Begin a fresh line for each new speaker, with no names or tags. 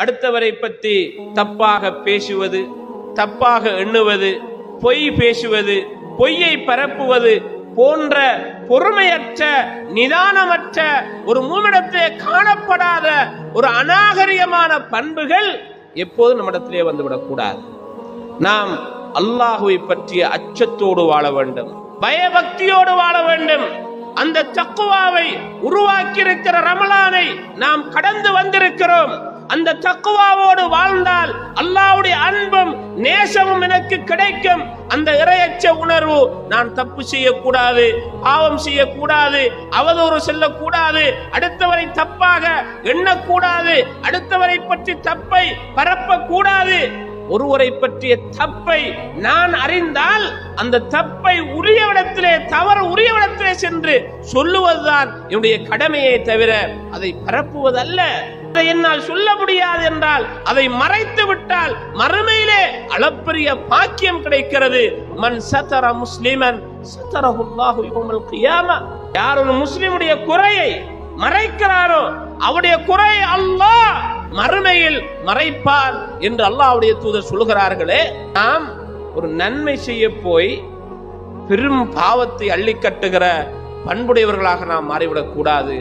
அடுத்தவரை பற்றி தப்பாக பேசுவது தப்பாக எண்ணுவது பொய் பேசுவது பொய்யை பரப்புவது போன்ற பொறுமையற்ற நிதானமற்ற ஒரு மூமிடத்திலே காணப்படாத ஒரு அநாகரிகமான பண்புகள் எப்போதும் நம்மிடத்திலே வந்துவிடக்கூடாது. நாம் அல்லாஹுவை பற்றிய அச்சத்தோடு வாழ வேண்டும் பயபக்தியோடு வாழ வேண்டும். அந்த தக்குவாவை உருவாக்கி இருக்கிற ரமலானை நாம் கடந்து வந்திருக்கிறோம். அந்த தக்குவாவோடு வாழ்ந்தால் அல்லாவுடைய அன்பும் நேசமும் எனக்கு கிடைக்கும். அந்த இரையச்ச உணர்வு நான் தப்பு செய்யக்கூடாது பாவம் செய்யக்கூடாது அவதூறு செல்லக்கூடாது அடுத்தவரை தப்பாக எண்ணக்கூடாது அடுத்தவரை பற்றி தப்பை பரப்பக்கூடாது. ஒருவரை பற்றிய தப்பை நான் அறிந்தால் அந்த தப்பை உரிய இடத்திலே தவறு உரிய இடத்திலே சென்று சொல்லுவதுதான் என்னுடைய கடமையை தவிர அதை பரப்புவதல்ல. அதை என்னால் சொல்ல முடியாது என்றால் அதை மறைத்து விட்டால் மறுமையிலே அளப்பரிய பாக்கியம் கிடைக்கிறது. மன் சத்தர முஸ்லிமன் சத்தரஹுல்லாஹு யோமல் கியாமா யார் ஒரு முஸ்லிமுடைய குறையை மறைக்கிறாரோ அவருடைய குறை அல்லாஹ் மறுமையில் மறைப்பார் என்று அல்லாஹ்வுடைய தூதர் சொல்கிறார்களே நாம் ஒரு நன்மை செய்ய போய் பெரும் பாவத்தை அள்ளி கட்டுகிற பண்புடையவர்களாக நாம் மாறிவிடக் கூடாது.